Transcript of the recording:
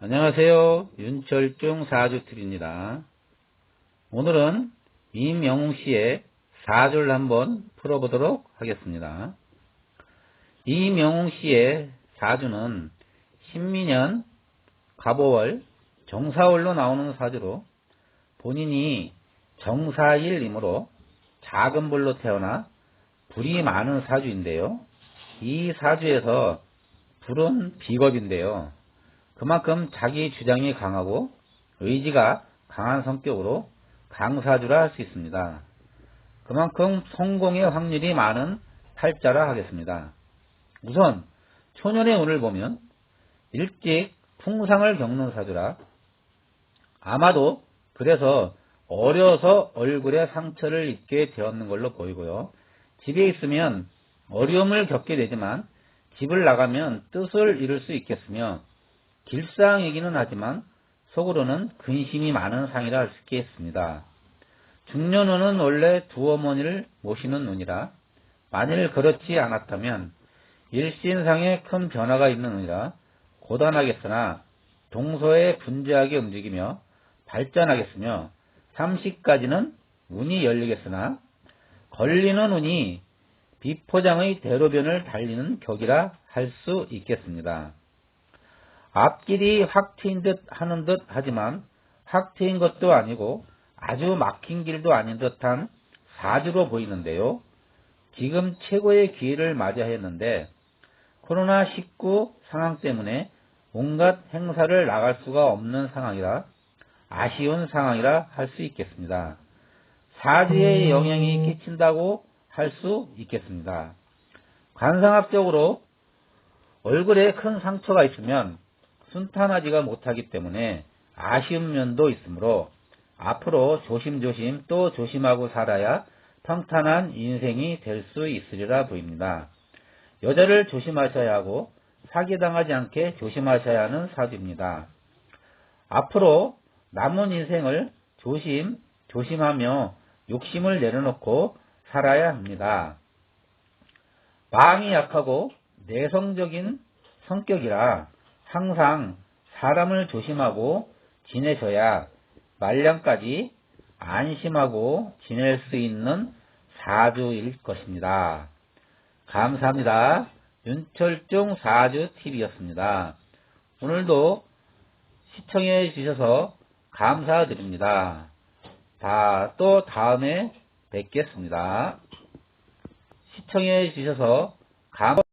안녕하세요. 윤철중 사주팁입니다. 오늘은 임영웅 씨의 사주를 한번 풀어보도록 하겠습니다. 임영웅 씨의 사주는 신민년 갑오월 정사월로 나오는 사주로 본인이 정사일이므로 작은 불로 태어나 불이 많은 사주인데요. 이 사주에서 불은 비겁인데요. 그만큼 자기 주장이 강하고 의지가 강한 성격으로 강사주라 할 수 있습니다. 그만큼 성공의 확률이 많은 팔자라 하겠습니다. 우선 초년의 운을 보면 일찍 풍상을 겪는 사주라 아마도 그래서 어려서 얼굴에 상처를 입게 되었는 걸로 보이고요. 집에 있으면 어려움을 겪게 되지만 집을 나가면 뜻을 이룰 수 있겠으며 길상이기는 하지만 속으로는 근심이 많은 상이라 할수 있겠습니다. 중년운은 원래 두 어머니를 모시는 운이라 만일 그렇지 않았다면 일신상에 큰 변화가 있는 운이라 고단하겠으나 동서에 분주하게 움직이며 발전하겠으며 30까지는 운이 열리겠으나 걸리는 운이 비포장의 대로변을 달리는 격이라 할 수 있겠습니다. 앞길이 확 트인 듯 하는 듯 하지만 확 트인 것도 아니고 아주 막힌 길도 아닌 듯한 사주로 보이는데요. 지금 최고의 기회를 맞이했는데 코로나19 상황 때문에 온갖 행사를 나갈 수가 없는 상황이라 아쉬운 상황이라 할 수 있겠습니다. 사주에 영향이 끼친다고 할 수 있겠습니다. 관상학적으로 얼굴에 큰 상처가 있으면 순탄하지가 못하기 때문에 아쉬운 면도 있으므로 앞으로 조심조심 또 조심하고 살아야 평탄한 인생이 될 수 있으리라 보입니다. 여자를 조심하셔야 하고 사기당하지 않게 조심하셔야 하는 사주입니다. 앞으로 남은 인생을 조심, 조심하며 욕심을 내려놓고 살아야 합니다. 마음이 약하고 내성적인 성격이라 항상 사람을 조심하고 지내셔야 말년까지 안심하고 지낼 수 있는 사주일 것입니다. 감사합니다. 윤철중 사주TV였습니다. 오늘도 시청해 주셔서 감사드립니다. 자, 또 다음에 뵙겠습니다. 시청해 주셔서 감